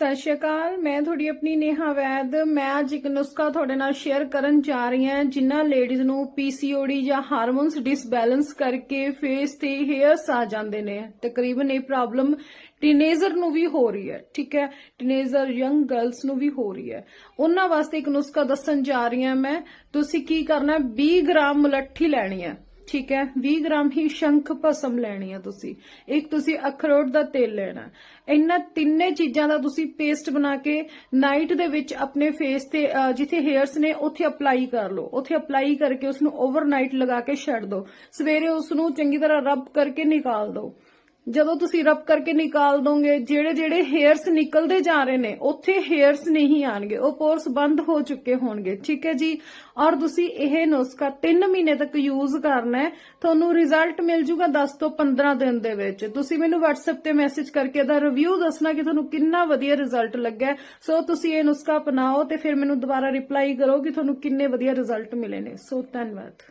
ਸਤਿ ਸ਼੍ਰੀ ਅਕਾਲ, ਮੈਂ ਤੁਹਾਡੀ ਆਪਣੀ ਨੇਹਾ ਵੈਦ। ਮੈਂ ਅੱਜ ਇੱਕ ਨੁਸਖਾ ਤੁਹਾਡੇ ਨਾਲ ਸ਼ੇਅਰ ਕਰਨ ਜਾ ਰਹੀ ਹਾਂ ਜਿਨ੍ਹਾਂ ਲੇਡੀਜ਼ ਨੂੰ ਪੀਸੀਓਡੀ ਜਾਂ ਹਾਰਮੋਨਸ ਡਿਸਬੈਲੈਂਸ ਕਰਕੇ ਫੇਸ ਤੇ ਹੇਅਰਸ ਆ ਜਾਂਦੇ ਨੇ। ਤਕਰੀਬਨ ਇਹ ਪ੍ਰੋਬਲਮ ਟੀਨੇਜਰ ਨੂੰ ਵੀ ਹੋ ਰਹੀ ਹੈ, ਠੀਕ ਹੈ? ਟੀਨੇਜਰ ਯੰਗ ਗਰਲਸ ਨੂੰ ਵੀ ਹੋ ਰਹੀ ਹੈ। ਉਹਨਾਂ ਵਾਸਤੇ ਇੱਕ ਨੁਸਖਾ ਦੱਸਣ ਜਾ ਰਹੀ ਹਾਂ ਮੈਂ, ਤੁਸੀਂ ਕੀ ਕਰਨਾ ਹੈ? 20 ਗ੍ਰਾਮ ਮਲੱਠੀ ਲੈਣੀ ਹੈ। ਠੀਕ ਹੈ 20 ਗ੍ਰਾਮ ਹੀ ਸ਼ੰਖ ਭਸਮ ਲੈਣੀ ਹੈ ਤੁਸੀਂ। ਇੱਕ ਤੁਸੀਂ ਅਖਰੋਟ ਦਾ ਤੇਲ ਲੈਣਾ। ਇਹਨਾਂ ਤਿੰਨੇ ਚੀਜ਼ਾਂ ਦਾ ਤੁਸੀਂ ਪੇਸਟ ਬਣਾ ਕੇ ਨਾਈਟ ਦੇ ਵਿੱਚ ਆਪਣੇ ਫੇਸ ਤੇ ਜਿੱਥੇ ਹੇਅਰਸ ਨੇ, ਉੱਥੇ ਅਪਲਾਈ ਕਰ ਲਓ। ਉੱਥੇ ਅਪਲਾਈ ਕਰਕੇ ਉਸ ਨੂੰ ਓਵਰਨਾਈਟ ਲਗਾ ਕੇ ਛੱਡ ਦਿਓ। ਸਵੇਰੇ ਉਸ ਨੂੰ ਚੰਗੀ ਤਰ੍ਹਾਂ ਰਬ ਕਰਕੇ ਨਿਕਾਲ ਦਿਓ। ਜਦੋਂ ਤੁਸੀਂ ਰਬ ਕਰਕੇ ਨਿਕਾਲ ਦੋਗੇ, ਜਿਹੜੇ ਜਿਹੜੇ ਹੇਅਰਸ ਨਿਕਲਦੇ ਜਾ ਰਹੇ ਨੇ, ਉੱਥੇ ਹੇਅਰਸ ਨਹੀਂ ਆਣਗੇ। ਉਹ ਪੋਰਸ ਬੰਦ ਹੋ ਚੁੱਕੇ ਹੋਣਗੇ। ਠੀਕ ਹੈ ਜੀ? ਔਰ ਤੁਸੀਂ ਇਹ ਨੁਸਖਾ 3 ਮਹੀਨੇ ਤੱਕ ਯੂਜ਼ ਕਰਨਾ ਹੈ। ਤੁਹਾਨੂੰ ਰਿਜ਼ਲਟ ਮਿਲ ਜੂਗਾ 10 ਤੋਂ 15 ਦਿਨ ਦੇ ਵਿੱਚ। ਤੁਸੀਂ ਮੈਨੂੰ WhatsApp ਤੇ ਮੈਸੇਜ ਕਰਕੇ ਇਹਦਾ ਰਿਵਿਊ ਦੱਸਣਾ ਕਿ ਤੁਹਾਨੂੰ ਕਿੰਨਾ ਵਧੀਆ ਰਿਜ਼ਲਟ ਲੱਗਾ ਸੋ ਤੁਸੀਂ ਇਹ ਨੁਸਖਾ ਅਪਣਾਓ ਤੇ ਫਿਰ ਮੈਨੂੰ ਦੁਬਾਰਾ ਰਿਪਲਾਈ ਕਰੋ ਕਿ ਤੁਹਾਨੂੰ ਕਿੰਨੇ ਵਧੀਆ ਰਿਜ਼ਲਟ ਮਿਲੇ ਨੇ। ਸੋ ਧੰਨਵਾਦ।